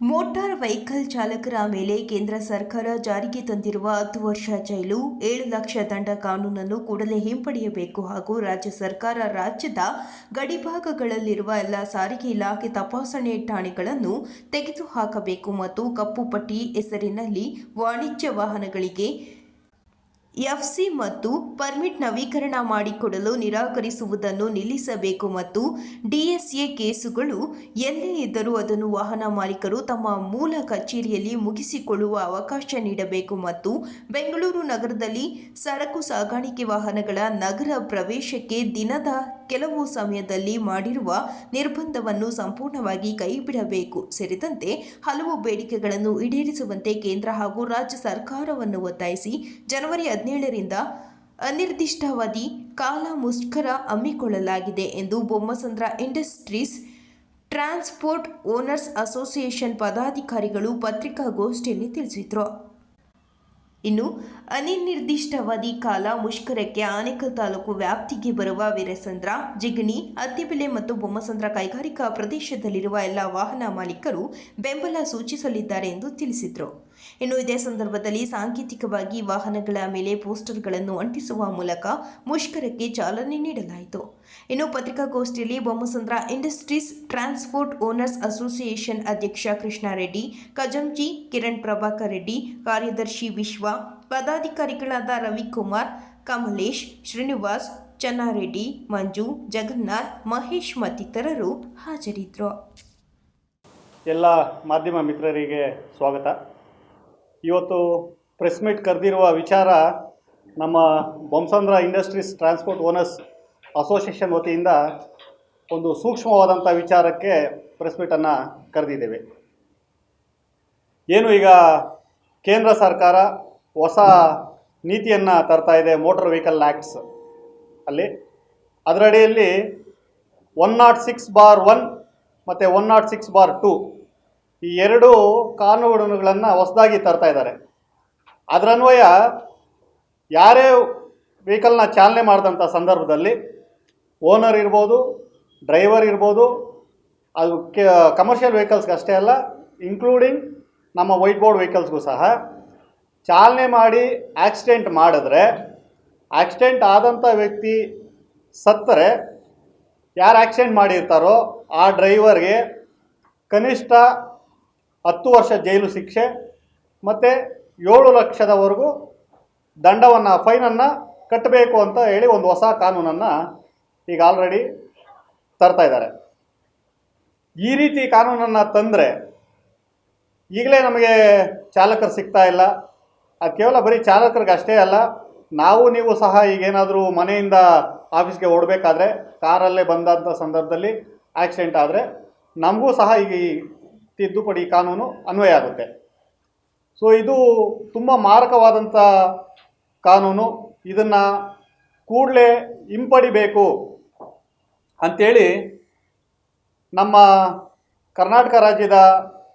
Motor vehicle ಚಾಲಕರ ಮೇಲೆ ಕೇಂದ್ರ ಸರ್ಕಾರ ಜಾರಿಗೆ ತಂದಿರುವ ಹತ್ತು ವರ್ಷ ಜೈಲು, ಏಳು ಲಕ್ಷ ದಂಡ ಕಾನೂನನ್ನು ಕೂಡಲೇ ಹಿಂಪಡೆಯಬೇಕು ಹಾಗೂ ರಾಜ್ಯ ಸರ್ಕಾರ ರಾಜ್ಯದ ಗಡಿಭಾಗಗಳಲ್ಲಿರುವ ಎಲ್ಲ ಸಾರಿಗೆ ಇಲಾಖೆ ತಪಾಸಣೆ ಠಾಣೆಗಳನ್ನು ತೆಗೆದುಹಾಕಬೇಕು ಮತ್ತು ಕಪ್ಪು ಪಟ್ಟಿ ಹೆಸರಿನಲ್ಲಿ ವಾಣಿಜ್ಯ ವಾಹನಗಳಿಗೆ ಎಫ್ಸಿ ಮತ್ತು ಪರ್ಮಿಟ್ ನವೀಕರಣ ಮಾಡಿಕೊಡಲು ನಿರಾಕರಿಸುವುದನ್ನು ನಿಲ್ಲಿಸಬೇಕು ಮತ್ತು ಡಿಎಸ್ಎ ಕೇಸುಗಳು ಎಲ್ಲೇ ಇದ್ದರೂ ಅದನ್ನು ವಾಹನ ಮಾಲೀಕರು ತಮ್ಮ ಮೂಲ ಕಚೇರಿಯಲ್ಲಿ ಮುಗಿಸಿಕೊಳ್ಳುವ ಅವಕಾಶ ನೀಡಬೇಕು ಮತ್ತು ಬೆಂಗಳೂರು ನಗರದಲ್ಲಿ ಸರಕು ಸಾಗಾಣಿಕೆ ವಾಹನಗಳ ನಗರ ಪ್ರವೇಶಕ್ಕೆ ದಿನದ ಕೆಲವು ಸಮಯದಲ್ಲಿ ಮಾಡಿರುವ ನಿರ್ಬಂಧವನ್ನು ಸಂಪೂರ್ಣವಾಗಿ ಕೈಬಿಡಬೇಕು. ಸೇರಿದಂತೆ ಹಲವು ಬೇಡಿಕೆಗಳನ್ನು ಈಡೇರಿಸುವಂತೆ ಕೇಂದ್ರ ಹಾಗೂ ರಾಜ್ಯ ಸರ್ಕಾರವನ್ನು ಒತ್ತಾಯಿಸಿ ಜನವರಿ ಹದಿನೇಳರಿಂದ ಅನಿರ್ದಿಷ್ಟಾವಧಿ ಕಾಲ ಮುಷ್ಕರ ಹಮ್ಮಿಕೊಳ್ಳಲಾಗಿದೆ ಎಂದು Bommasandra industries transport owners association ಪದಾಧಿಕಾರಿಗಳು ಪತ್ರಿಕಾಗೋಷ್ಠಿಯಲ್ಲಿ ತಿಳಿಸಿದರು. ಇನ್ನು ಅನಿರ್ದಿಷ್ಟಾವಧಿ ಕಾಲ ಮುಷ್ಕರಕ್ಕೆ ಆನೇಕಲ್ ತಾಲೂಕು ವ್ಯಾಪ್ತಿಗೆ ಬರುವ ವೀರಸಂದ್ರ, ಜಿಗಣಿ, ಅತ್ತಿಬೆಲೆ ಮತ್ತು ಬೊಮ್ಮಸಂದ್ರ ಕೈಗಾರಿಕಾ ಪ್ರದೇಶದಲ್ಲಿರುವ ಎಲ್ಲ ವಾಹನ ಮಾಲೀಕರು ಬೆಂಬಲ ಸೂಚಿಸಲಿದ್ದಾರೆ ಎಂದು ತಿಳಿಸಿದರು. ಇನ್ನು ಇದೇ ಸಂದರ್ಭದಲ್ಲಿ ಸಾಂಕೇತಿಕವಾಗಿ ವಾಹನಗಳ ಮೇಲೆ ಪೋಸ್ಟರ್ಗಳನ್ನು ಅಂಟಿಸುವ ಮೂಲಕ ಮುಷ್ಕರಕ್ಕೆ ಚಾಲನೆ ನೀಡಲಾಯಿತು. ಇನ್ನು ಪತ್ರಿಕಾಗೋಷ್ಠಿಯಲ್ಲಿ Bommasandra industries transport owners association ಅಧ್ಯಕ್ಷ ಕೃಷ್ಣಾರೆಡ್ಡಿ ಕಜಂಜಿ ಕಿರಣ್ ಪ್ರಭಾಕರ್ ರೆಡ್ಡಿ, ಕಾರ್ಯದರ್ಶಿ ವಿಶ್ವ, ಪದಾಧಿಕಾರಿಗಳಾದ ರವಿಕುಮಾರ್, ಕಮಲೇಶ್, ಶ್ರೀನಿವಾಸ್ ಚನ್ನಾರೆಡ್ಡಿ ಮಂಜು, ಜಗನ್ನಾಥ್, ಮಹೇಶ್ ಮತ್ತಿತರರು ಹಾಜರಿದ್ದರು. ಎಲ್ಲ ಮಾಧ್ಯಮ ಮಿತ್ರರಿಗೆ ಸ್ವಾಗತ. ಇವತ್ತು ಪ್ರೆಸ್ ಮೀಟ್ ಕರೆದಿರುವ ವಿಚಾರ ನಮ್ಮ Bommasandra industries transport owners association ವತಿಯಿಂದ ಒಂದು ಸೂಕ್ಷ್ಮವಾದಂಥ ವಿಚಾರಕ್ಕೆ ಪ್ರೆಸ್ ಮೀಟನ್ನು ಕರೆದಿದ್ದೇವೆ. ಏನು ಈಗ ಕೇಂದ್ರ ಸರ್ಕಾರ ಹೊಸ ನೀತಿಯನ್ನು ತರ್ತಾ ಇದೆ ಮೋಟರ್ ವೆಹಿಕಲ್ ಆ್ಯಕ್ಟ್ಸ್ ಅಲ್ಲಿ. ಅದರಡಿಯಲ್ಲಿ one naught six bar one ಮತ್ತು one naught six bar two ಈ ಎರಡು ಕಾನೂನುಗಳನ್ನು ಹೊಸದಾಗಿ ತರ್ತಾ ಇದ್ದಾರೆ. ಅದರನ್ವಯ ಯಾರೇ ವೆಹಿಕಲ್ನ ಚಾಲನೆ ಮಾಡಿದಂಥ ಸಂದರ್ಭದಲ್ಲಿ ಓನರ್ ಇರ್ಬೋದು ಡ್ರೈವರ್ ಇರ್ಬೋದು, ಅದು ಕೆ ಕಮರ್ಷಿಯಲ್ ವೆಹಿಕಲ್ಸ್ಗೆ ಅಷ್ಟೇ ಅಲ್ಲ ಇನ್ಕ್ಲೂಡಿಂಗ್ ನಮ್ಮ ವೈಟ್ ಬೋರ್ಡ್ ವೆಹಿಕಲ್ಸ್ಗೂ ಸಹ ಚಾಲನೆ ಮಾಡಿ ಆಕ್ಸಿಡೆಂಟ್ ಮಾಡಿದ್ರೆ ಆಕ್ಸಿಡೆಂಟ್ ಆದಂಥ ವ್ಯಕ್ತಿ ಸತ್ತರೆ, ಯಾರು ಆಕ್ಸಿಡೆಂಟ್ ಮಾಡಿರ್ತಾರೋ ಆ ಡ್ರೈವರ್ಗೆ ಕನಿಷ್ಠ ಹತ್ತು ವರ್ಷ ಜೈಲು ಶಿಕ್ಷೆ, ಮತ್ತು ಏಳು ಲಕ್ಷದವರೆಗೂ ದಂಡವನ್ನು, ಫೈನನ್ನು ಕಟ್ಟಬೇಕು ಅಂತ ಹೇಳಿ ಒಂದು ಹೊಸ ಕಾನೂನನ್ನು ಈಗ ಆಲ್ರೆಡಿ ತರ್ತಾ ಇದ್ದಾರೆ. ಈ ರೀತಿ ಕಾನೂನನ್ನು ತಂದರೆ ಈಗಲೇ ನಮಗೆ ಚಾಲಕರು ಸಿಗ್ತಾ ಇಲ್ಲ. ಅದು ಕೇವಲ ಬರೀ ಚಾಲಕರಿಗೆ ಅಷ್ಟೇ ಅಲ್ಲ, ನಾವು ನೀವು ಸಹ ಈಗೇನಾದರೂ ಮನೆಯಿಂದ ಆಫೀಸ್ಗೆ ಓಡಬೇಕಾದ್ರೆ, ಕಾರಲ್ಲೇ ಬಂದಂಥ ಸಂದರ್ಭದಲ್ಲಿ ಆಕ್ಸಿಡೆಂಟ್ ಆದರೆ, ನಮಗೂ ಸಹ ಈಗ ಈ ತಿದ್ದುಪಡಿ ಕಾನೂನು ಅನ್ವಯ ಆಗುತ್ತೆ. ಸೊ ಇದು ತುಂಬ ಮಾರಕವಾದಂಥ ಕಾನೂನು. ಇದನ್ನು ಕೂಡಲೇ ಹಿಂಪಡಿಬೇಕು ಅಂಥೇಳಿ ನಮ್ಮ ಕರ್ನಾಟಕ ರಾಜ್ಯದ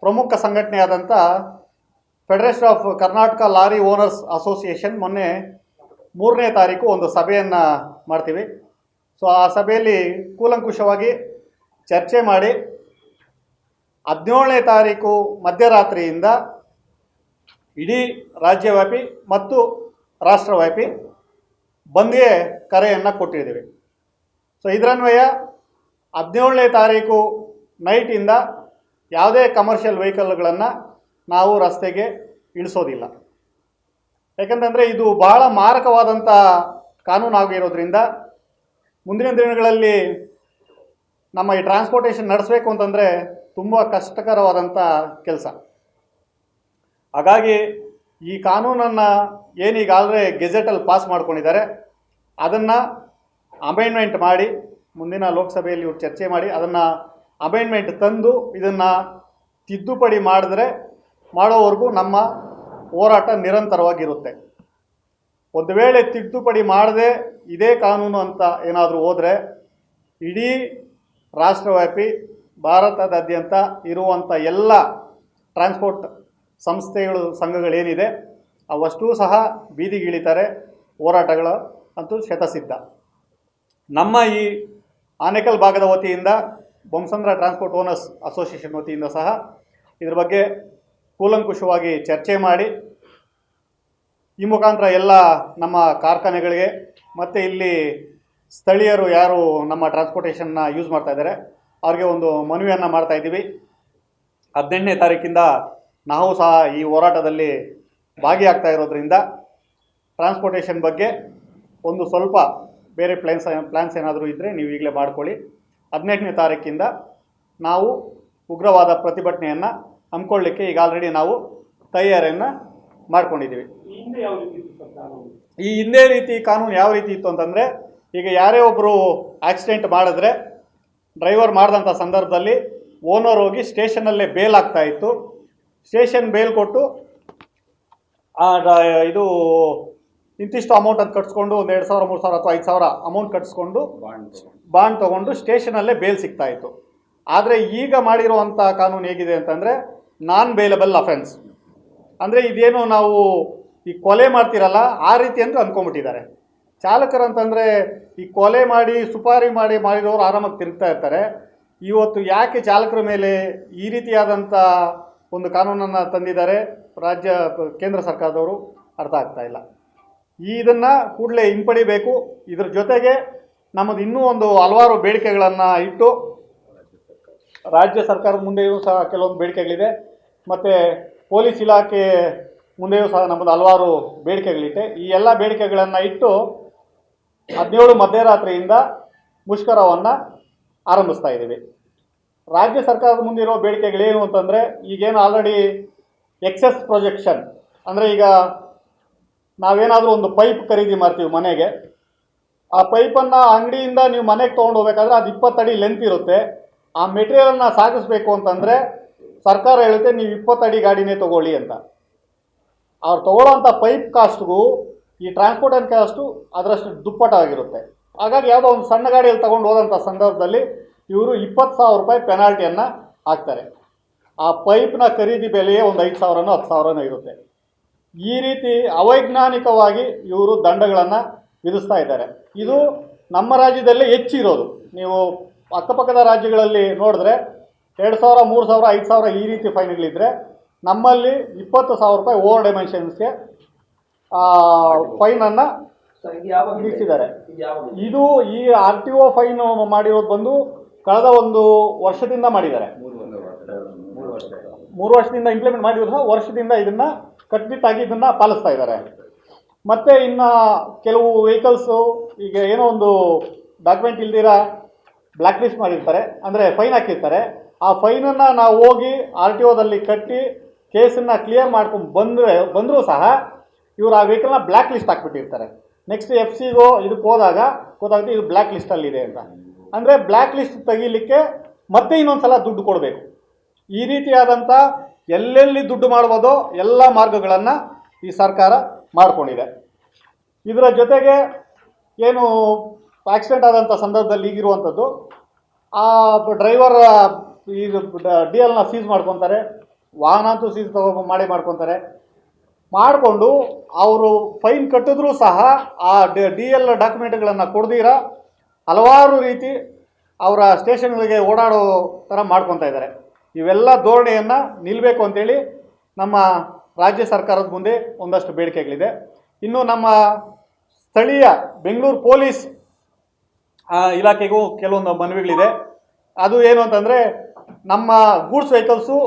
ಪ್ರಮುಖ ಸಂಘಟನೆಯಾದಂಥ federation of Karnataka lorry owners association ಮೊನ್ನೆ ಮೂರನೇ ತಾರೀಕು ಒಂದು ಸಭೆಯನ್ನು ಮಾಡ್ತೀವಿ. ಸೊ ಆ ಸಭೆಯಲ್ಲಿ ಕೂಲಂಕುಷವಾಗಿ ಚರ್ಚೆ ಮಾಡಿ ಹದಿನೇಳನೇ ತಾರೀಕು ಮಧ್ಯರಾತ್ರಿಯಿಂದ ಇಡೀ ರಾಜ್ಯವ್ಯಾಪಿ ಮತ್ತು ರಾಷ್ಟ್ರವ್ಯಾಪಿ ಬಂದ್ಗೆ ಕರೆಯನ್ನು ಕೊಟ್ಟಿದ್ದೀವಿ. ಸೊ ಇದರನ್ವಯ ಹದಿನೇಳನೇ ತಾರೀಕು ನೈಟಿಂದ ಯಾವುದೇ ಕಮರ್ಷಿಯಲ್ ವೆಹಿಕಲ್ಗಳನ್ನು ನಾವು ರಸ್ತೆಗೆ ಇಳಿಸೋದಿಲ್ಲ. ಯಾಕಂತಂದರೆ ಇದು ಬಹಳ ಮಾರಕವಾದಂಥ ಕಾನೂನು ಆಗಿರೋದ್ರಿಂದ ಮುಂದಿನ ದಿನಗಳಲ್ಲಿ ನಮ್ಮ ಈ ಟ್ರಾನ್ಸ್ಪೋರ್ಟೇಷನ್ ನಡೆಸಬೇಕು ಅಂತಂದರೆ ತುಂಬ ಕಷ್ಟಕರವಾದಂಥ ಕೆಲಸ. ಹಾಗಾಗಿ ಈ ಕಾನೂನನ್ನು ಏನೀಗ ಆಲ್ರೆ ಗೆಜೆಟಲ್ಲಿ ಪಾಸ್ ಮಾಡ್ಕೊಂಡಿದ್ದಾರೆ. ಅದನ್ನು ಅಮೆಂಡ್ಮೆಂಟ್ ಮಾಡಿ, ಮುಂದಿನ ಲೋಕಸಭೆಯಲ್ಲಿ ಇವ್ರು ಚರ್ಚೆ ಮಾಡಿ, ಅದನ್ನು ಅಮೆಂಡ್ಮೆಂಟ್ ತಂದು ಇದನ್ನು ತಿದ್ದುಪಡಿ ಮಾಡಿದ್ರೆ ಮಾಡೋವರೆಗೂ ನಮ್ಮ ಹೋರಾಟ ನಿರಂತರವಾಗಿರುತ್ತೆ. ಒಂದು ವೇಳೆ ತಿದ್ದುಪಡಿ ಮಾಡದೆ ಇದೇ ಕಾನೂನು ಅಂತ ಏನಾದರೂ ಹೋದರೆ ಇಡೀ ರಾಷ್ಟ್ರವ್ಯಾಪಿ ಭಾರತದಾದ್ಯಂತ ಇರುವಂಥ ಎಲ್ಲ ಟ್ರಾನ್ಸ್ಪೋರ್ಟ್ ಸಂಸ್ಥೆಗಳು, ಸಂಘಗಳೇನಿದೆ, ಅವಷ್ಟೂ ಸಹ ಬೀದಿಗಿಳಿತಾರೆ, ಹೋರಾಟಗಳು ಅಂತೂ ಶತಸಿದ್ಧ. ನಮ್ಮ ಈ ಆನೇಕಲ್ ಭಾಗದ ವತಿಯಿಂದ ಬೊಮ್ಸಂದ್ರ ಟ್ರಾನ್ಸ್ಪೋರ್ಟ್ ಓನರ್ಸ್ ಅಸೋಸಿಯೇಷನ್ ವತಿಯಿಂದ ಸಹ ಇದ್ರ ಬಗ್ಗೆ ಕೂಲಂಕುಷವಾಗಿ ಚರ್ಚೆ ಮಾಡಿ, ಈ ಮುಖಾಂತರ ಎಲ್ಲ ನಮ್ಮ ಕಾರ್ಖಾನೆಗಳಿಗೆ ಮತ್ತು ಇಲ್ಲಿ ಸ್ಥಳೀಯರು ಯಾರು ನಮ್ಮ ಟ್ರಾನ್ಸ್ಪೋರ್ಟೇಷನ್ನ ಯೂಸ್ ಮಾಡ್ತಾ ಇದ್ದಾರೆ ಅವ್ರಿಗೆ ಒಂದು ಮನವಿಯನ್ನು ಮಾಡ್ತಾ ಇದ್ದೀವಿ. ಹದಿನೆಂಟನೇ ತಾರೀಕಿಂದ ನಾವು ಸಹ ಈ ಹೋರಾಟದಲ್ಲಿ ಭಾಗಿಯಾಗ್ತಾ ಇರೋದ್ರಿಂದ ಟ್ರಾನ್ಸ್ಪೋರ್ಟೇಷನ್ ಬಗ್ಗೆ ಒಂದು ಸ್ವಲ್ಪ ಬೇರೆ ಪ್ಲ್ಯಾನ್ಸ್ ಪ್ಲ್ಯಾನ್ಸ್ ಏನಾದರೂ ಇದ್ದರೆ ನೀವು ಈಗಲೇ ಮಾಡ್ಕೊಳ್ಳಿ. ಹದಿನೆಂಟನೇ ತಾರೀಕಿಂದ ನಾವು ಉಗ್ರವಾದ ಪ್ರತಿಭಟನೆಯನ್ನು ಹಮ್ಮಿಕೊಳ್ಳಿಕ್ಕೆ ಈಗ ಆಲ್ರೆಡಿ ನಾವು ತಯಾರಿಯನ್ನು ಮಾಡ್ಕೊಂಡಿದ್ದೀವಿ. ಈ ಹಿಂದೆ ರೀತಿ ಕಾನೂನು ಯಾವ ರೀತಿ ಇತ್ತು ಅಂತಂದರೆ, ಈಗ ಯಾರೇ ಒಬ್ಬರು ಆಕ್ಸಿಡೆಂಟ್ ಮಾಡಿದ್ರೆ ಡ್ರೈವರ್ ಮಾಡಿದಂಥ ಸಂದರ್ಭದಲ್ಲಿ ಓನರ್ ಹೋಗಿ ಸ್ಟೇಷನಲ್ಲೇ ಬೇಲ್ ಆಗ್ತಾ ಇತ್ತು. ಸ್ಟೇಷನ್ ಬೇಲ್ ಕೊಟ್ಟು ಆ ಇದು ಇಂತಿಷ್ಟು ಅಮೌಂಟ್ ಅಂತ ಕಟ್ಸ್ಕೊಂಡು ಒಂದು ಎರಡು ಸಾವಿರ ಮೂರು ಸಾವಿರ ಅಥವಾ ಐದು ಸಾವಿರ ಅಮೌಂಟ್ ಕಟ್ಸ್ಕೊಂಡು ಬಾಂಡ್ ತೊಗೊಂಡು. ಸ್ಟೇಷನಲ್ಲೇ ಬೇಲ್ ಸಿಗ್ತಾ ಇತ್ತು. ಆದರೆ ಈಗ ಮಾಡಿರುವಂಥ ಕಾನೂನು ಹೇಗಿದೆ ಅಂತಂದರೆ ನಾನ್ ಬೇಲಬಲ್ ಅಫೆನ್ಸ್ ಅಂದರೆ ಇದೇನು ನಾವು ಈ ಕೊಲೆ ಮಾಡ್ತಿರಲ್ಲ ಆ ರೀತಿ ಅಂತ ಅಂದ್ಕೊಂಬಿಟ್ಟಿದ್ದಾರೆ ಚಾಲಕರಂತಂದರೆ ಈ ಕೊಲೆ ಮಾಡಿ, ಸುಪಾರಿ ಮಾಡಿ ಮಾಡಿರೋರು ಆರಾಮಾಗಿ ತಿರುಗ್ತಾ ಇರ್ತಾರೆ. ಇವತ್ತು ಯಾಕೆ ಚಾಲಕರ ಮೇಲೆ ಈ ರೀತಿಯಾದಂಥ ಒಂದು ಕಾನೂನನ್ನು ತಂದಿದ್ದಾರೆ? ರಾಜ್ಯ, ಕೇಂದ್ರ ಸರ್ಕಾರದವರು ಅರ್ಥ ಆಗ್ತಾ ಇಲ್ಲ. ಈ ಇದನ್ನು ಕೂಡಲೇ ಹಿಂಪಡಿಬೇಕು. ಇದರ ಜೊತೆಗೆ ನಮ್ಮದು ಇನ್ನೂ ಒಂದು ಹಲವಾರು ಬೇಡಿಕೆಗಳನ್ನು ಇಟ್ಟು ರಾಜ್ಯ ಸರ್ಕಾರದ ಮುಂದೆಯೂ ಸಹ ಕೆಲವೊಂದು ಬೇಡಿಕೆಗಳಿದೆ ಮತ್ತು ಪೊಲೀಸ್ ಇಲಾಖೆ ಮುಂದೆಯೂ ಸಹ ನಮ್ಮದು ಹಲವಾರು ಬೇಡಿಕೆಗಳಿದೆ. ಈ ಎಲ್ಲ ಬೇಡಿಕೆಗಳನ್ನು ಇಟ್ಟು ಹದಿನೇಳು ಮಧ್ಯರಾತ್ರಿಯಿಂದ ಮುಷ್ಕರವನ್ನು ಆರಂಭಿಸ್ತಾ ಇದ್ದೀವಿ. ರಾಜ್ಯ ಸರ್ಕಾರದ ಮುಂದಿರೋ ಬೇಡಿಕೆಗಳೇನು ಅಂತಂದರೆ, ಈಗೇನು ಆಲ್ರೆಡಿ ಎಕ್ಸೆಸ್ ಪ್ರೊಜೆಕ್ಷನ್ ಅಂದರೆ ಈಗ ನಾವೇನಾದರೂ ಒಂದು ಪೈಪ್ ಖರೀದಿ ಮಾಡ್ತೀವಿ ಮನೆಗೆ. ಆ ಪೈಪನ್ನು ಅಂಗಡಿಯಿಂದ ನೀವು ಮನೆಗೆ ತೊಗೊಂಡು ಹೋಗ್ಬೇಕಾದ್ರೆ ಅದು ಇಪ್ಪತ್ತಡಿ ಲೆಂತ್ ಇರುತ್ತೆ. ಆ ಮೆಟೀರಿಯಲನ್ನು ಸಾಗಿಸ್ಬೇಕು ಅಂತಂದರೆ ಸರ್ಕಾರ ಹೇಳುತ್ತೆ, ನೀವು ಇಪ್ಪತ್ತಡಿ ಗಾಡಿನೇ ತೊಗೊಳ್ಳಿ ಅಂತ. ಅವ್ರು ತಗೊಳ್ಳೋಂಥ ಪೈಪ್ ಕಾಸ್ಟ್ಗೂ ಈ ಟ್ರಾನ್ಸ್ಪೋರ್ಟೇಷನ್ ಕಾಸ್ಟು ಅದರಷ್ಟು ದುಪ್ಪಟ್ಟಾಗಿರುತ್ತೆ. ಹಾಗಾಗಿ ಯಾವುದೋ ಒಂದು ಸಣ್ಣ ಗಾಡಿಯಲ್ಲಿ ತಗೊಂಡು ಹೋದಂಥ ಸಂದರ್ಭದಲ್ಲಿ ಇವರು ಇಪ್ಪತ್ತು ಸಾವಿರ ರೂಪಾಯಿ ಪೆನಾಲ್ಟಿಯನ್ನು ಹಾಕ್ತಾರೆ. ಆ ಪೈಪ್ನ ಖರೀದಿ ಬೆಲೆಯೇ ಒಂದು ಐದು ಸಾವಿರನೋ ಹತ್ತು ಸಾವಿರನೋ ಇರುತ್ತೆ. ಈ ರೀತಿ ಅವೈಜ್ಞಾನಿಕವಾಗಿ ಇವರು ದಂಡಗಳನ್ನು ವಿಧಿಸ್ತಾ ಇದ್ದಾರೆ. ಇದು ನಮ್ಮ ರಾಜ್ಯದಲ್ಲೇ ಹೆಚ್ಚಿರೋದು. ನೀವು ಅಕ್ಕಪಕ್ಕದ ರಾಜ್ಯಗಳಲ್ಲಿ ನೋಡಿದ್ರೆ ಎರಡು ಸಾವಿರ, ಮೂರು ಸಾವಿರ, ಐದು ಸಾವಿರ ಈ ರೀತಿ ಫೈನ್ಗಳಿದ್ದರೆ ನಮ್ಮಲ್ಲಿ ಇಪ್ಪತ್ತು ಸಾವಿರ ರೂಪಾಯಿ ಓವರ್ ಡೈಮೆನ್ಷನ್ಸ್ಗೆ ಫೈನನ್ನು ವಿಧಿಸಿದ್ದಾರೆ ಇದು ಈ ಆರ್ ಟಿ ಒ ಫೈನ್ ಮಾಡಿರೋದು ಬಂದು ಕಳೆದ ಒಂದು ವರ್ಷದಿಂದ ಮಾಡಿದ್ದಾರೆ. ಮೂರು ವರ್ಷದಿಂದ ಇಂಪ್ಲಿಮೆಂಟ್ ಮಾಡಿರೋದ್ರ ಸಹ ವರ್ಷದಿಂದ ಇದನ್ನ ಕಟ್ಬಿಟ್ಟಾಗಿ ಇದನ್ನ ಪಾಲಿಸ್ತಾ ಇದ್ದಾರೆ. ಮತ್ತೆ ಇನ್ನು ಕೆಲವು ವೆಹಿಕಲ್ಸು ಈಗ ಏನೋ ಒಂದು ಡಾಕ್ಯುಮೆಂಟ್ ಇಲ್ದಿರ ಬ್ಲ್ಯಾಕ್ ಲಿಸ್ಟ್ ಮಾಡಿರ್ತಾರೆ. ಅಂದರೆ ಫೈನ್ ಹಾಕಿರ್ತಾರೆ. ಆ ಫೈನನ್ನು ನಾವು ಹೋಗಿ ಆರ್ ಟಿ ಒದಲ್ಲಿ ಕಟ್ಟಿ ಕೇಸನ್ನು ಕ್ಲಿಯರ್ ಮಾಡ್ಕೊಂಡು ಬಂದರೆ ಬಂದರೂ ಸಹ ಇವರು ಆ ವೆಹಿಕಲ್ನ ಬ್ಲ್ಯಾಕ್ ಲಿಸ್ಟ್ ಹಾಕ್ಬಿಟ್ಟಿರ್ತಾರೆ. ನೆಕ್ಸ್ಟ್ ಎಫ್ ಸಿಗೋ ಇದಕ್ಕೆ ಹೋದಾಗ ಗೊತ್ತಾಗುತ್ತೆ ಇದು ಬ್ಲ್ಯಾಕ್ ಲಿಸ್ಟಲ್ಲಿದೆ ಅಂತ. ಅಂದರೆ ಬ್ಲ್ಯಾಕ್ ಲಿಸ್ಟ್ ತೆಗೀಲಿಕ್ಕೆ ಮತ್ತೆ ಇನ್ನೊಂದು ಸಲ ದುಡ್ಡು ಕೊಡಬೇಕು. ಈ ರೀತಿಯಾದಂಥ ಎಲ್ಲೆಲ್ಲಿ ದುಡ್ಡು ಮಾಡ್ಬೋದೋ ಎಲ್ಲ ಮಾರ್ಗಗಳನ್ನು ಈ ಸರ್ಕಾರ ಮಾಡಿಕೊಂಡಿದೆ. ಇದರ ಜೊತೆಗೆ ಏನು ಆಕ್ಸಿಡೆಂಟ್ ಆದಂಥ ಸಂದರ್ಭದಲ್ಲಿ ಈಗಿರುವಂಥದ್ದು ಆ ಡ್ರೈವರ್ ಈ ಡಿ ಎಲ್ನ ಸೀಸ್ ಮಾಡ್ಕೊತಾರೆ, ವಾಹನ ಅಂತೂ ಸೀಸ್ ತಗೋ ಮಾಡಿ ಮಾಡ್ಕೊತಾರೆ. ಮಾಡಿಕೊಂಡು ಅವರು ಫೈನ್ ಕಟ್ಟಿದ್ರೂ ಸಹ ಆ ಡಿ ಎಲ್ ಡಾಕ್ಯುಮೆಂಟ್ಗಳನ್ನು ಕೊಡ್ದಿರ? ಹಲವಾರು ರೀತಿ ಅವರ ಸ್ಟೇಷನ್ಗಳಿಗೆ ಓಡಾಡೋ ಥರ ಮಾಡ್ಕೊತಾ ಇದ್ದಾರೆ. ಇವೆಲ್ಲ ಧೋರಣೆಯನ್ನು ನಿಲ್ಲಬೇಕು ಅಂತೇಳಿ ನಮ್ಮ ರಾಜ್ಯ ಸರ್ಕಾರದ ಮುಂದೆ ಒಂದಷ್ಟು ಬೇಡಿಕೆಗಳಿದೆ. ಇನ್ನು ನಮ್ಮ ಸ್ಥಳೀಯ ಬೆಂಗಳೂರು ಪೊಲೀಸ್ ಇಲಾಖೆಗೂ ಕೆಲವೊಂದು ಮನವಿಗಳಿದೆ. ಅದು ಏನು ಅಂತಂದರೆ ನಮ್ಮ ಗೂಡ್ಸ್ ವೆಹಿಕಲ್ಸು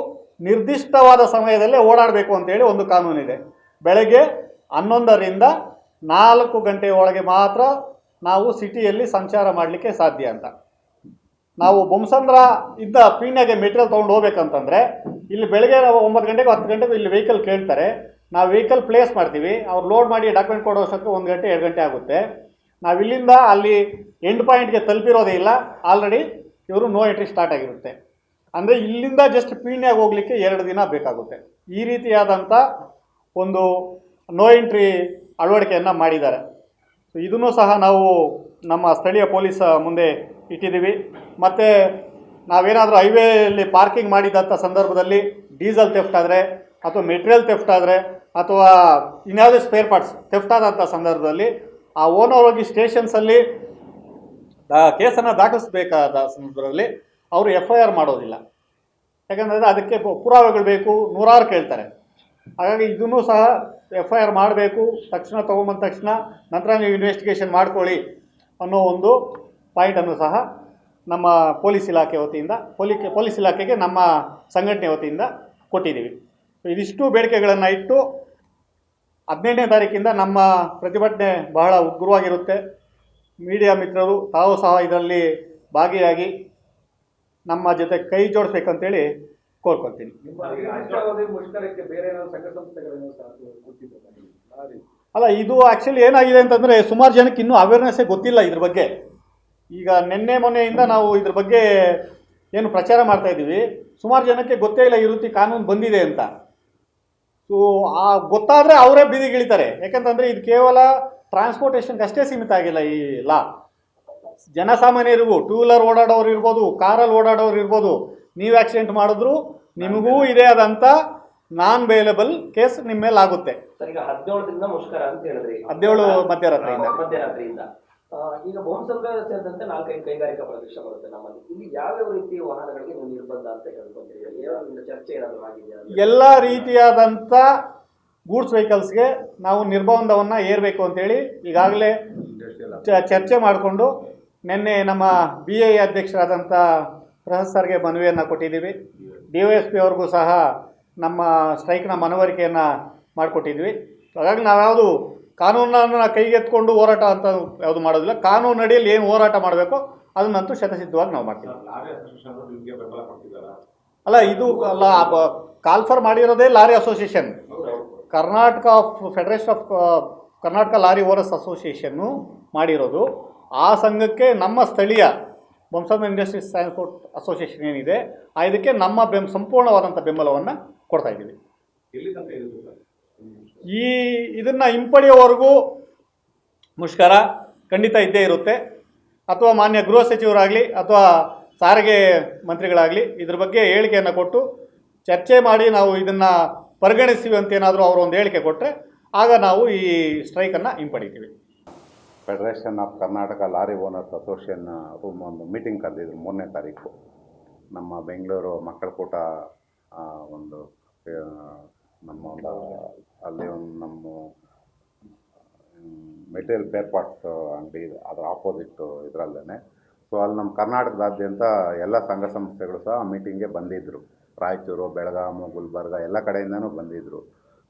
ನಿರ್ದಿಷ್ಟವಾದ ಸಮಯದಲ್ಲೇ ಓಡಾಡಬೇಕು ಅಂತೇಳಿ ಒಂದು ಕಾನೂನಿದೆ. ಬೆಳಗ್ಗೆ ಹನ್ನೊಂದರಿಂದ ನಾಲ್ಕು ಗಂಟೆ ಒಳಗೆ ಮಾತ್ರ ನಾವು ಸಿಟಿಯಲ್ಲಿ ಸಂಚಾರ ಮಾಡಲಿಕ್ಕೆ ಸಾಧ್ಯ ಅಂತ. ನಾವು ಬೊಮ್ಸಂದ್ರ ಇದ್ದ ಪೀಣ್ಯಗೆ ಮೆಟೀರಿಯಲ್ ತೊಗೊಂಡು ಹೋಗ್ಬೇಕಂತಂದರೆ ಇಲ್ಲಿ ಬೆಳಗ್ಗೆ ನಾವು ಒಂಬತ್ತು ಗಂಟೆಗೆ ಹತ್ತು ಗಂಟೆಗೆ ಇಲ್ಲಿ ವೆಹಿಕಲ್ ಕೇಳ್ತಾರೆ. ನಾವು ವೆಹಿಕಲ್ ಪ್ಲೇಸ್ ಮಾಡ್ತೀವಿ. ಅವ್ರು ಲೋಡ್ ಮಾಡಿ ಡಾಕ್ಯುಮೆಂಟ್ ಕೊಡೋ ಒಂದು ಗಂಟೆ, ಎರಡು ಗಂಟೆ ಆಗುತ್ತೆ. ನಾವು ಇಲ್ಲಿಂದ ಅಲ್ಲಿ ಎಂಡ್ ಪಾಯಿಂಟ್ಗೆ ತಲುಪಿರೋದೇ ಇಲ್ಲ. ಆಲ್ರೆಡಿ ಇವರು ನೋ ಎಂಟ್ರಿ ಸ್ಟಾರ್ಟ್ ಆಗಿರುತ್ತೆ. ಅಂದರೆ ಇಲ್ಲಿಂದ ಜಸ್ಟ್ ಪೀಣ್ಯಾಗ ಹೋಗಲಿಕ್ಕೆ ಎರಡು ದಿನ ಬೇಕಾಗುತ್ತೆ. ಈ ರೀತಿಯಾದಂಥ ಒಂದು ನೋ ಎಂಟ್ರಿ ಅಳವಡಿಕೆಯನ್ನು ಮಾಡಿದ್ದಾರೆ. ಇದನ್ನು ಸಹ ನಾವು ನಮ್ಮ ಸ್ಥಳೀಯ ಪೊಲೀಸ್ ಮುಂದೆ ಇಟ್ಟಿದ್ದೀವಿ. ಮತ್ತು ನಾವೇನಾದರೂ ಹೈವೇಯಲ್ಲಿ ಪಾರ್ಕಿಂಗ್ ಮಾಡಿದಂಥ ಸಂದರ್ಭದಲ್ಲಿ ಡೀಸೆಲ್ ತೆಫ್ಟ್ ಆದರೆ ಅಥವಾ ಮೆಟೀರಿಯಲ್ ತೆಫ್ಟ್ ಆದರೆ ಅಥವಾ ಇನ್ಯಾವುದೇ ಸ್ಪೇರ್ ಪಾರ್ಟ್ಸ್ ತೆಫ್ಟ್ ಆದಂಥ ಸಂದರ್ಭದಲ್ಲಿ ಆ ಓನರ್ ಹೋಗಿ ಸ್ಟೇಷನ್ಸಲ್ಲಿ ಕೇಸನ್ನು ದಾಖಲಿಸಬೇಕಾದ ಸಂದರ್ಭದಲ್ಲಿ ಅವರು ಎಫ್ ಐ ಆರ್ ಮಾಡೋದಿಲ್ಲ. ಯಾಕಂದರೆ ಅದಕ್ಕೆ ಪುರಾವೆಗಳು ಬೇಕು, ನೂರಾರು ಕೇಳ್ತಾರೆ. ಹಾಗಾಗಿ ಇದನ್ನು ಸಹ ಎಫ್ ಐ ಆರ್ ಮಾಡಬೇಕು, ತಕ್ಷಣ ತೊಗೊಂಬಂದ ತಕ್ಷಣ ನಂತರ ನೀವು ಇನ್ವೆಸ್ಟಿಗೇಷನ್ ಮಾಡ್ಕೊಳ್ಳಿ ಅನ್ನೋ ಒಂದು ಪಾಯಿಂಟನ್ನು ಸಹ ನಮ್ಮ ಪೊಲೀಸ್ ಇಲಾಖೆ ವತಿಯಿಂದ, ಪೊಲೀ ಪೊಲೀಸ್ ಇಲಾಖೆಗೆ ನಮ್ಮ ಸಂಘಟನೆ ವತಿಯಿಂದ ಕೊಟ್ಟಿದ್ದೀವಿ. ಇದಿಷ್ಟು ಬೇಡಿಕೆಗಳನ್ನು ಇಟ್ಟು ಹದಿನೆಂಟನೇ ತಾರೀಕಿಂದ ನಮ್ಮ ಪ್ರತಿಭಟನೆ ಬಹಳ ಉಗ್ರವಾಗಿರುತ್ತೆ. ಮೀಡಿಯಾ ಮಿತ್ರರು ತಾವು ಸಹ ಇದರಲ್ಲಿ ಭಾಗಿಯಾಗಿ ನಮ್ಮ ಜೊತೆ ಕೈ ಜೋಡಿಸ್ಬೇಕಂತೇಳಿ ಕೋರ್ಕೊಳ್ತೀನಿ. ಅಲ್ಲ ಇದು ಆ್ಯಕ್ಚುಲಿ ಏನಾಗಿದೆ ಅಂತಂದರೆ ಸುಮಾರು ಜನಕ್ಕೆ ಇನ್ನೂ ಅವೇರ್ನೆಸ್ಸೇ ಗೊತ್ತಿಲ್ಲ ಇದ್ರ ಬಗ್ಗೆ. ಈಗ ನಿನ್ನೆ ಮೊನ್ನೆಯಿಂದ ನಾವು ಇದ್ರ ಬಗ್ಗೆ ಏನು ಪ್ರಚಾರ ಮಾಡ್ತಾ ಇದ್ದೀವಿ. ಸುಮಾರು ಜನಕ್ಕೆ ಗೊತ್ತೇ ಇಲ್ಲ ಈ ರೀತಿ ಕಾನೂನು ಬಂದಿದೆ ಅಂತ. ಸೊ ಆ ಗೊತ್ತಾದರೆ ಅವರೇ ಬೀದಿಗಿಳಿತಾರೆ. ಯಾಕಂತಂದರೆ ಇದು ಕೇವಲ ಟ್ರಾನ್ಸ್ಪೋರ್ಟೇಷನ್ಗೆ ಅಷ್ಟೇ ಸೀಮಿತ ಆಗಿಲ್ಲ ಈ ಲಾ ಜನಸಾಮಾನ್ಯರಿಗೂ ಟೂ ವೀಲರ್ ಓಡಾಡೋರು ಇರ್ಬೋದು ಕಾರಲ್ಲಿ ಓಡಾಡೋರು ಇರ್ಬೋದು ನೀವು ಆಕ್ಸಿಡೆಂಟ್ ಮಾಡಿದ್ರು ನಿಮಗೂ ಇದೇ ಆದಂಥ ನಾನ್ ಬೇಲೇಬಲ್ ಕೇಸ್ ನಿಮ್ಮ ಮೇಲೆ ಆಗುತ್ತೆ. ಸರ್ ಈಗ ಹದಿನೇಳರಿಂದ ಮುಷ್ಕರ ಅಂತ ಹೇಳಿದ್ರಿ. ಹದಿನೇಳು ಮಧ್ಯರಾತ್ರಿಯಿಂದ ಮಧ್ಯರಾತ್ರಿಯಿಂದ. ಆ, ಈಗ ಬಹುಸಂಘ ಸೇರಿದಂತೆ ನಾಲ್ಕೈದು ಕೈಗಾರಿಕಾ ಪ್ರದೇಶ ಬರುತ್ತೆ ನಮ್ಮಲ್ಲಿ. ಇಲ್ಲಿ ಯಾವ್ಯಾವ ರೀತಿಯ ವಾಹನಗಳಿಗೆ ನೀವು ನಿರ್ಬಂಧ ಅಂತ ಹೇಳ್ಕೊಂತೀರಿ? ಏನಾದ್ರು ಚರ್ಚೆ ಏನಾದ್ರು ಆಗಿದೆಯಾ? ಎಲ್ಲ ರೀತಿಯಾದಂಥ ಗೂಡ್ಸ್ ವೆಹಿಕಲ್ಸ್ಗೆ ನಾವು ನಿರ್ಬಂಧವನ್ನು ಏರಬೇಕು ಅಂತೇಳಿ ಈಗಾಗಲೇ ಚ- ಚರ್ಚೆ ಮಾಡಿಕೊಂಡು ನಿನ್ನೆ ನಮ್ಮ ಬಿ ಎ ಅಧ್ಯಕ್ಷರಾದಂಥ ಪ್ರೊಫೆಸರ್ಗೆ ಸರ್ಗೆ ಮನವಿಯನ್ನು ಕೊಟ್ಟಿದ್ದೀವಿ. ಡಿ ವೈ ಎಸ್ ಪಿ ಅವ್ರಿಗೂ ಸಹ ನಮ್ಮ ಸ್ಟ್ರೈಕ್ನ ಮನವರಿಕೆಯನ್ನು ಮಾಡಿಕೊಟ್ಟಿದ್ವಿ ಹಾಗಾಗಿ ನಾವ್ಯಾವುದು ಕಾನೂನನ್ನು ಕೈಗೆತ್ಕೊಂಡು ಹೋರಾಟ ಅಂತ ಯಾವುದು ಮಾಡೋದಿಲ್ಲ. ಕಾನೂನು ಅಡಿಯಲ್ಲಿ ಏನು ಹೋರಾಟ ಮಾಡಬೇಕು ಅದನ್ನಂತೂ ಶತಸಿದ್ಧವಾಗಿ ನಾವು ಮಾಡ್ತೀವಿ. ಅಲ್ಲ ಇದು ಅಲ್ಲ call for ಮಾಡಿರೋದೇ lorry association. Karnataka of federation of Karnataka lorry owners association ಮಾಡಿರೋದು. ಆ ಸಂಘಕ್ಕೆ ನಮ್ಮ ಸ್ಥಳೀಯ ಬೊಮ್ಸಮ್ ಇಂಡಸ್ಟ್ರೀಸ್ ಟ್ರಾನ್ಸ್ಪೋರ್ಟ್ ಅಸೋಸಿಯೇಷನ್ ಏನಿದೆ ಆ ಇದಕ್ಕೆ ನಮ್ಮ ಬೆಂ ಸಂಪೂರ್ಣವಾದಂಥ ಬೆಂಬಲವನ್ನು ಕೊಡ್ತಾ ಇದ್ದೀವಿ. ಈ ಇದನ್ನು ಹಿಂಪಡೆಯುವವರೆಗೂ ಮುಷ್ಕರ ಖಂಡಿತ ಇದ್ದೇ ಇರುತ್ತೆ. ಅಥವಾ ಮಾನ್ಯ ಗೃಹ ಸಚಿವರಾಗಲಿ ಅಥವಾ ಸಾರಿಗೆ ಮಂತ್ರಿಗಳಾಗಲಿ ಇದ್ರ ಬಗ್ಗೆ ಹೇಳಿಕೆಯನ್ನು ಕೊಟ್ಟು ಚರ್ಚೆ ಮಾಡಿ ನಾವು ಇದನ್ನು ಪರಿಗಣಿಸ್ತೀವಿ ಅಂತೇನಾದರೂ ಅವರು ಒಂದು ಹೇಳಿಕೆ ಕೊಟ್ಟರೆ ಆಗ ನಾವು ಈ ಸ್ಟ್ರೈಕನ್ನು ಹಿಂಪಡಿತೀವಿ. Federation of Karnataka lorry owners association room ಒಂದು ಮೀಟಿಂಗ್ ಕರೆದಿದ್ರು ಮೂರನೇ ತಾರೀಕು. ನಮ್ಮ ಬೆಂಗಳೂರು ಮಕ್ಕಳ ಕೂಟ ಒಂದು ನಮ್ಮ ಒಂದು ಅಲ್ಲಿ ಒಂದು ನಮ್ಮ ಮೆಟೀರಿಯಲ್ ಪೇರ್ ಪಾರ್ಟ್ಸ್ ಅಂಗಡಿ ಅದರ ಆಪೋಸಿಟ್ಟು ಇದರಲ್ಲೇ ಸೊ ಅಲ್ಲಿ ನಮ್ಮ ಕರ್ನಾಟಕದಾದ್ಯಂತ ಎಲ್ಲ ಸಂಘ ಸಂಸ್ಥೆಗಳು ಸಹ ಆ ಮೀಟಿಂಗ್ಗೆ ಬಂದಿದ್ದರು ರಾಯಚೂರು ಬೆಳಗಾಮು ಗುಲ್ಬರ್ಗ ಎಲ್ಲ ಕಡೆಯಿಂದನೂ ಬಂದಿದ್ದರು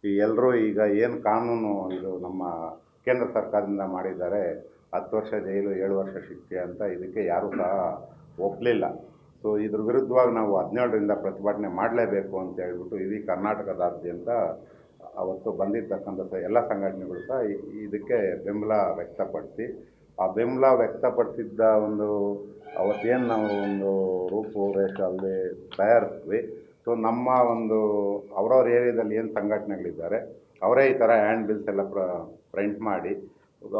ಈ ಎಲ್ಲರೂ ಈಗ ಏನು ಕಾನೂನು ಇದು ನಮ್ಮ ಕೇಂದ್ರ ಸರ್ಕಾರದಿಂದ ಮಾಡಿದ್ದಾರೆ, ಹತ್ತು ವರ್ಷ ಜೈಲು, ಏಳು ವರ್ಷ ಶಿಕ್ಷೆ ಅಂತ ಇದಕ್ಕೆ ಯಾರೂ ಸಹ ಒಪ್ಪಲಿಲ್ಲ. ಸೊ ಇದ್ರ ವಿರುದ್ಧವಾಗಿ ನಾವು ಹದಿನೇಳರಿಂದ ಪ್ರತಿಭಟನೆ ಮಾಡಲೇಬೇಕು ಅಂತ ಹೇಳ್ಬಿಟ್ಟು ಇಡೀ ಕರ್ನಾಟಕದಾದ್ಯಂತ ಅವತ್ತು ಬಂದಿರ್ತಕ್ಕಂಥ ಎಲ್ಲ ಸಂಘಟನೆಗಳು ಸಹ ಇದಕ್ಕೆ ಬೆಂಬಲ ವ್ಯಕ್ತಪಡಿಸಿ, ಆ ಬೆಂಬಲ ವ್ಯಕ್ತಪಡಿಸಿದ್ದ ಒಂದು ಅವತ್ತೇನು ನಾವು ಒಂದು ರೂಪುರೇಷ ಅಲ್ಲಿ ತಯಾರಿಸಿದ್ವಿ ಸೊ ನಮ್ಮ ಒಂದು ಅವರವ್ರ ಏರಿಯಾದಲ್ಲಿ ಏನು ಸಂಘಟನೆಗಳಿದ್ದಾರೆ, ಅವರೇ ಈ ಥರ ಹ್ಯಾಂಡ್ ಬಿಲ್ಸ್ ಎಲ್ಲ ಪ್ರ ಪ್ರಿಂಟ್ ಮಾಡಿ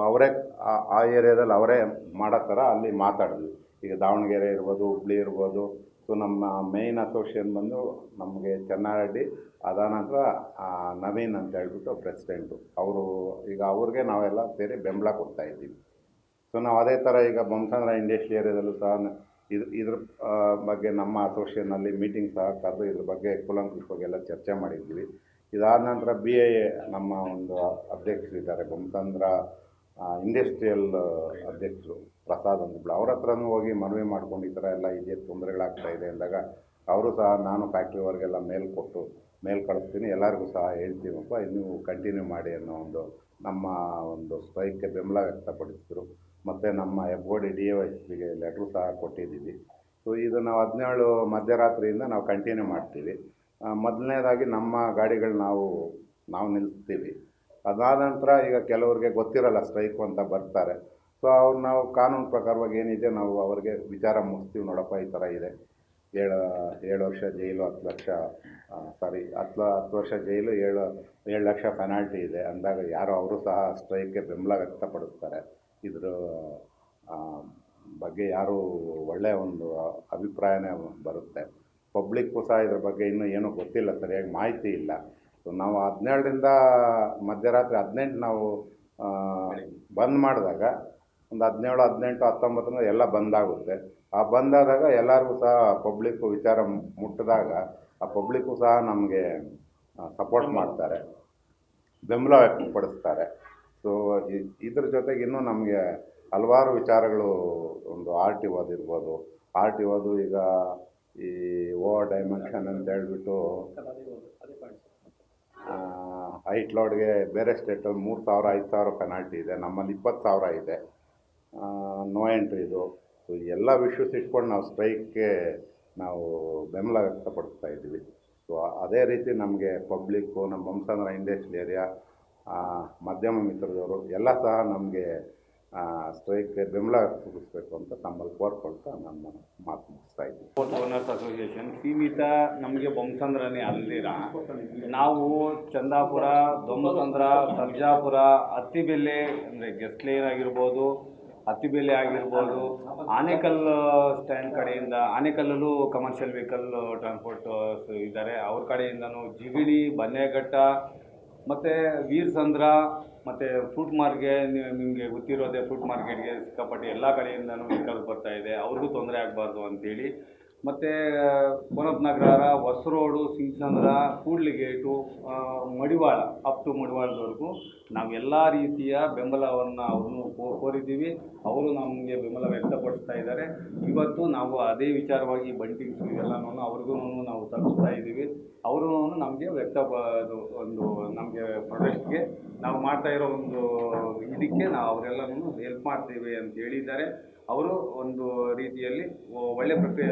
ಅವರೇ, ಆ- ಏರಿಯಾದಲ್ಲಿ ಅವರೇ ಮಾಡೋ ಥರ ಅಲ್ಲಿ ಮಾತಾಡಿದ್ವಿ. ಈಗ ದಾವಣಗೆರೆ ಇರ್ಬೋದು, ಹುಬ್ಳಿ ಇರ್ಬೋದು ಸೊ ನಮ್ಮ ಮೇಯ್ನ್ ಅಸೋಸಿಯೇಷನ್ ಬಂದು ನಮಗೆ ಚೆನ್ನಾರೆಡ್ಡಿ ಅದಾನಂತರ ನವೀನ್ ಅಂತ ಹೇಳ್ಬಿಟ್ಟು ಪ್ರೆಸಿಡೆಂಟು ಅವರು, ಈಗ ಅವ್ರಿಗೆ ನಾವೆಲ್ಲ ಸೇರಿ ಬೆಂಬಲ ಕೊಡ್ತಾ ಇದ್ದೀವಿ. ಸೊ ನಾವು ಅದೇ ಥರ ಈಗ ಬೊಮ್ಮಸಂದ್ರ ಇಂಡಸ್ಟ್ರಿ ಏರಿಯಾದಲ್ಲೂ ಸಹ, ಇದು, ಇದ್ರ ಇದ್ರ ಬಗ್ಗೆ ನಮ್ಮ ಅಸೋಸಿಯೇಷನಲ್ಲಿ ಮೀಟಿಂಗ್ ಸಹ ಕರೆದು ಇದ್ರ ಬಗ್ಗೆ ಕೂಲಂಕುಷವಾಗಿ ಎಲ್ಲ ಚರ್ಚೆ ಮಾಡಿದ್ವಿ. ಇದಾದ ನಂತರ ಬಿ ಎ ನಮ್ಮ ಒಂದು ಅಧ್ಯಕ್ಷರಿದ್ದಾರೆ ಬೊಮ್ಮಸಂದ್ರ ಇಂಡಸ್ಟ್ರಿಯಲ್ ಅಧ್ಯಕ್ಷರು, ಪ್ರಸಾದ್ ಅಂದ್ಬಿಟ್ಟು ಅವ್ರ ಹತ್ರನೂ ಹೋಗಿ ಮನವಿ ಮಾಡ್ಕೊಂಡು ಈ ಥರ ಎಲ್ಲ ಇದೆ, ತೊಂದರೆಗಳಾಗ್ತಾ ಇದೆ ಅಂದಾಗ ಅವರು ಸಹ ನಾನು ಫ್ಯಾಕ್ಟ್ರಿವರೆಗೆಲ್ಲ ಮೇಲ್ ಕೊಟ್ಟು ಮೇಲ್ ಕಳಿಸ್ತೀನಿ, ಎಲ್ಲರಿಗೂ ಸಹ ಹೇಳ್ತೀವಪ್ಪ ನೀವು ಕಂಟಿನ್ಯೂ ಮಾಡಿ ಅನ್ನೋ ಒಂದು ನಮ್ಮ ಒಂದು ಸ್ಟ್ರೈಕ್ಗೆ ಬೆಂಬಲ ವ್ಯಕ್ತಪಡಿಸಿದ್ರು. ಮತ್ತು ನಮ್ಮ F D A S letter ಸಹ ಕೊಟ್ಟಿದ್ದೀವಿ. ಸೊ ಇದು ನಾವು ಹದಿನೇಳು ಮಧ್ಯರಾತ್ರಿಯಿಂದ ನಾವು ಕಂಟಿನ್ಯೂ ಮಾಡ್ತೀವಿ. ಮೊದಲನೇದಾಗಿ ನಮ್ಮ ಗಾಡಿಗಳು ನಾವು ನಾವು ನಿಲ್ಲಿಸ್ತೀವಿ ಅದಾದ ನಂತರ ಈಗ ಕೆಲವ್ರಿಗೆ ಗೊತ್ತಿರಲ್ಲ ಸ್ಟ್ರೈಕು ಅಂತ ಬರ್ತಾರೆ. ಸೊ, ಅವ್ರು ನಾವು ಕಾನೂನು ಪ್ರಕಾರವಾಗಿ ಏನಿದೆ ನಾವು ಅವ್ರಿಗೆ ವಿಚಾರ ಮುಗಿಸ್ತೀವಿ ನೋಡಪ್ಪ, ಈ ಥರ ಇದೆ. ಏಳು ಏಳು ವರ್ಷ ಜೈಲು, ಹತ್ತು ಲಕ್ಷ ಸಾರಿ, ಹತ್ತು ಹತ್ತು ವರ್ಷ ಜೈಲು, ಏಳು ಏಳು ಲಕ್ಷ ಪೆನಾಲ್ಟಿ ಇದೆ. ಅಂದಾಗ ಯಾರೋ ಅವರು ಸಹ ಸ್ಟ್ರೈಕ್ಗೆ ಬೆಂಬಲ ವ್ಯಕ್ತಪಡಿಸ್ತಾರೆ. ಇದ್ರ ಬಗ್ಗೆ ಯಾರೂ ಒಳ್ಳೆಯ ಒಂದು ಅಭಿಪ್ರಾಯನೇ ಬರುತ್ತೆ. ಪಬ್ಲಿಕ್ಕು ಸಹ ಇದ್ರ ಬಗ್ಗೆ ಇನ್ನೂ ಏನೂ ಗೊತ್ತಿಲ್ಲ ಸರಿಯಾಗಿ ಮಾಹಿತಿ ಇಲ್ಲ. ಸೊ ನಾವು ಹದಿನೇಳರಿಂದ ಮಧ್ಯರಾತ್ರಿ ಹದಿನೆಂಟು ನಾವು ಬಂದ್ ಮಾಡಿದಾಗ ಒಂದು ಹದಿನೇಳು ಹದಿನೆಂಟು ಹತ್ತೊಂಬತ್ತರಿಂದ ಎಲ್ಲ ಬಂದಾಗುತ್ತೆ. ಆ ಬಂದಾದಾಗ ಎಲ್ಲರಿಗೂ ಸಹ ಪಬ್ಲಿಕ್ಕು ವಿಚಾರ ಮುಟ್ಟಿದಾಗ ಆ ಪಬ್ಲಿಕ್ಕು ಸಹ ನಮಗೆ ಸಪೋರ್ಟ್ ಮಾಡ್ತಾರೆ. ಬೆಂಬಲ ವ್ಯಕ್ತಪಡಿಸ್ತಾರೆ. ಸೊ ಇದ್ರ ಜೊತೆಗೆ ಇನ್ನೂ ನಮಗೆ ಹಲವಾರು ವಿಚಾರಗಳು ಒಂದು ಆರ್ ಟಿ ಓದಿರ್ಬೋದು ಆರ್ ಟಿ ಓದು ಈಗ ಈ ಓ ಡೈಮೆನ್ಷನ್ ಅಂತ ಹೇಳ್ಬಿಟ್ಟು ಹೈಟ್ ಲೋಡ್ಗೆ ಬೇರೆ ಸ್ಟೇಟಲ್ಲಿ ಮೂರು ಸಾವಿರ, ಐದು ಸಾವಿರ ಪೆನಾಲ್ಟಿ ಇದೆ. ನಮ್ಮಲ್ಲಿ ಇಪ್ಪತ್ತು ಸಾವಿರ ಇದೆ. ನೋ ಎಂಟ್ರಿ ಇದು. ಸೊ ಎಲ್ಲ ವಿಶ್ವಸ್ ಇಟ್ಕೊಂಡು ನಾವು ಸ್ಟ್ರೈಕ್ಗೆ ನಾವು ಬೆಂಬಲ ವ್ಯಕ್ತಪಡಿಸ್ತಾ ಇದ್ದೀವಿ. ಸೊ ಅದೇ ರೀತಿ ನಮಗೆ ಪಬ್ಲಿಕ್ಕು ನಮ್ಮ ಬಂಸಂದ್ರ ಇಂಡಸ್ಟ್ರಿ ಏರಿಯಾ ಮಧ್ಯಮ ಮಿತ್ರದವರು, ಎಲ್ಲ ಸಹ ನಮಗೆ ಸ್ಟ್ರೈಕ್ಗೆ ಬೆಂಬಲ ವ್ಯಕ್ತಪಡಿಸ್ಬೇಕು ಅಂತ ತಮ್ಮಲ್ಲಿ ಕೋರ್ಕೊಳ್ತಾ ನಾನು ಮಾತು ಮುಗಿಸ್ತಾ ಇದ್ದೀನಿ. ಬೋಟ್ ಓನರ್ಸ್ ಅಸೋಸಿಯೇಷನ್ ಸೀಮಿತ ನಮಗೆ ಬೊಮ್ಮಸಂದ್ರನೇ ಅಲ್ಲಿರ? ನಾವು ಚಂದಾಪುರ ಬೊಮ್ಮಸಂದ್ರ ಸರ್ಜಾಪುರ ಹತ್ತಿಬೆಲೆ ಅಂದರೆ ಗೆಸ್ಲೇನ್ ಆಗಿರ್ಬೋದು, ಹತ್ತಿಬೆಲೆ ಆಗಿರ್ಬೋದು ಆನೇಕಲ್ ಸ್ಟ್ಯಾಂಡ್ ಕಡೆಯಿಂದ, ಆನೇಕಲ್ಲಲ್ಲೂ ಕಮರ್ಷಿಯಲ್ ವೆಹಿಕಲ್ ಟ್ರಾನ್ಸ್ಪೋರ್ಟ್ ಇದ್ದಾರೆ ಅವ್ರ ಕಡೆಯಿಂದನೂ ಜಿಗಿಣಿ ಬನ್ನೇಘಟ್ಟ, ಮತ್ತು ವೀರಸಂದ್ರ ಮತ್ತು ಫ್ರೂಟ್ ಮಾರ್ಕೆಟ್ ನಿಮಗೆ ಗೊತ್ತಿರೋದೆ ಫ್ರೂಟ್ ಮಾರ್ಕೆಟ್ಗೆ ಸಿಕ್ಕಾಪಟ್ಟೆ ಎಲ್ಲ ಕಡೆಯಿಂದಲೂ ಬರ್ತಾ ಇದೆ. ಅವ್ರಿಗೂ ತೊಂದರೆ ಆಗಬಾರ್ದು ಅಂತೇಳಿ ಮತ್ತು ಕೊನಪ್ ನಗರ Hosa Road, Singasandra Kudlu gate Madiwala up to ಮಡಿವಾಳದವರೆಗೂ ನಾವು ಎಲ್ಲ ರೀತಿಯ ಬೆಂಬಲವನ್ನು ಅವ್ರನ್ನು ಕೋ- ಕೋರಿದ್ದೀವಿ. ಅವರು ನಮಗೆ ಬೆಂಬಲ ವ್ಯಕ್ತಪಡಿಸ್ತಾ ಇದ್ದಾರೆ. ಇವತ್ತು ನಾವು ಅದೇ ವಿಚಾರವಾಗಿ ಬಂಟಿಂಗ್ಸ್ ಇವೆಲ್ಲನೂ ಅವ್ರಿಗೂ ನಾವು ತಲುಪಿಸ್ತಾ ಇದ್ದೀವಿ. ಅವರು ನಮಗೆ ವ್ಯಕ್ತ ಒಂದು ನಮಗೆ ಪ್ರೊಡಕ್ಟ್ಗೆ ನಾವು ಮಾಡ್ತಾ ಇರೋ ಒಂದು ಇದಕ್ಕೆ ನಾವು ಅವರೆಲ್ಲನೂ ಹೆಲ್ಪ್ ಮಾಡ್ತೀವಿ ಅಂತ ಹೇಳಿದ್ದಾರೆ. ಅವರು ಒಂದು ರೀತಿಯಲ್ಲಿ ಒಳ್ಳೆ ಪ್ರತಿ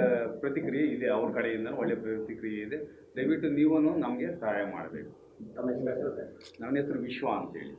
ಪ್ರತಿಕ್ರಿಯೆ ಇದೆ ಅವ್ರ ಕಡೆಯಿಂದ ಒಳ್ಳೆ ಪ್ರತಿಕ್ರಿಯೆ ಇದೆ. ದಯವಿಟ್ಟು ನೀವೂ ನಮಗೆ ಸಹಾಯ ಮಾಡಬೇಕು. ತಮ್ಮ ಹೆಸರು? ಸರ್ ನನ್ನ ಹೆಸರು ವಿಶ್ವ ಅಂತೇಳಿ.